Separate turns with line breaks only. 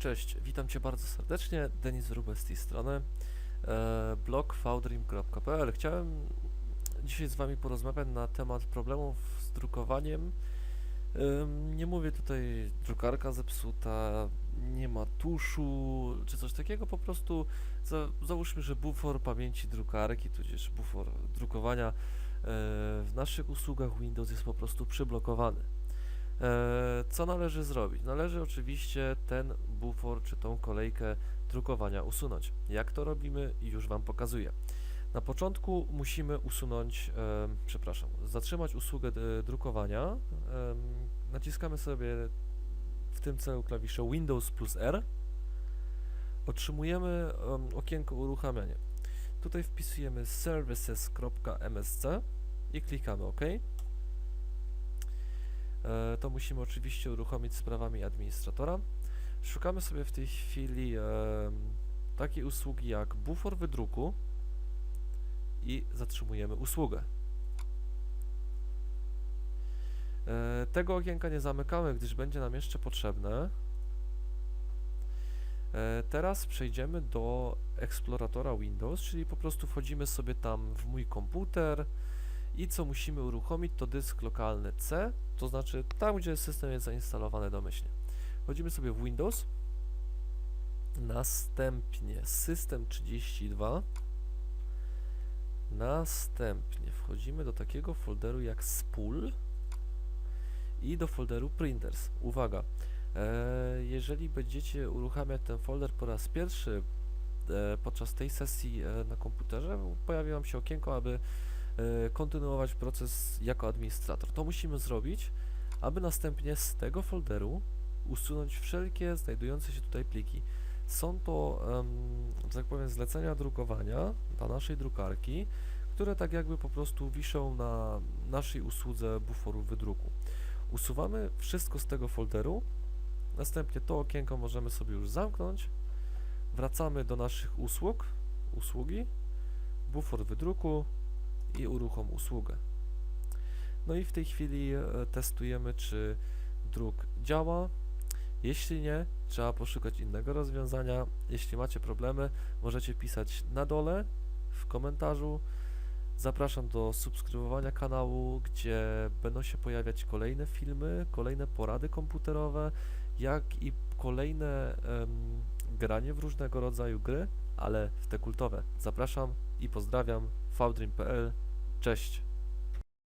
Cześć, witam Cię bardzo serdecznie, Denis Wróbel z tej strony, e, blog foundream.pl. Chciałem dzisiaj z Wami porozmawiać na temat problemów z drukowaniem. Ym, Nie mówię tutaj drukarka zepsuta, nie ma tuszu czy coś takiego, po prostu za, załóżmy, że bufor pamięci drukarki, tudzież bufor drukowania e, w naszych usługach Windows jest po prostu przyblokowany. E, Co należy zrobić? Należy oczywiście ten bufor czy tą kolejkę drukowania usunąć. Jak to robimy? Już Wam pokazuję. Na początku musimy usunąć, e, przepraszam, zatrzymać usługę e, drukowania. Em, naciskamy sobie w tym celu klawisze Windows plus R. Otrzymujemy em, okienko uruchamiania. Tutaj wpisujemy services.msc i klikamy OK. E, to musimy oczywiście uruchomić z prawami administratora. Szukamy sobie w tej chwili takiej usługi jak bufor wydruku i zatrzymujemy usługę. E, tego okienka nie zamykamy, gdyż będzie nam jeszcze potrzebne. E, teraz przejdziemy do eksploratora Windows, czyli po prostu wchodzimy sobie tam w mój komputer i co musimy uruchomić to dysk lokalny C, to znaczy tam, gdzie system jest zainstalowany domyślnie. Wchodzimy sobie w Windows, następnie System 32, następnie wchodzimy do takiego folderu jak Spool i do folderu Printers. Uwaga, e, jeżeli będziecie uruchamiać ten folder po raz pierwszy e, podczas tej sesji e, na komputerze, pojawi się okienko, aby kontynuować proces jako administrator. To musimy zrobić, aby następnie z tego folderu usunąć wszelkie znajdujące się tutaj pliki. Są to, em, że tak powiem, zlecenia drukowania dla naszej drukarki, które tak jakby po prostu wiszą na naszej usłudze buforu wydruku. Usuwamy wszystko z tego folderu, następnie to okienko możemy sobie już zamknąć, wracamy do naszych usług, usługi, bufor wydruku i uruchom usługę. No i w tej chwili e, testujemy, czy druk działa. Jeśli nie, trzeba poszukać innego rozwiązania. Jeśli macie problemy, możecie pisać na dole w komentarzu. Zapraszam do subskrybowania kanału, gdzie będą się pojawiać kolejne filmy, kolejne porady komputerowe, jak i kolejne em, granie w różnego rodzaju gry, ale w te kultowe. Zapraszam i pozdrawiam. Foundry.pl. Cześć!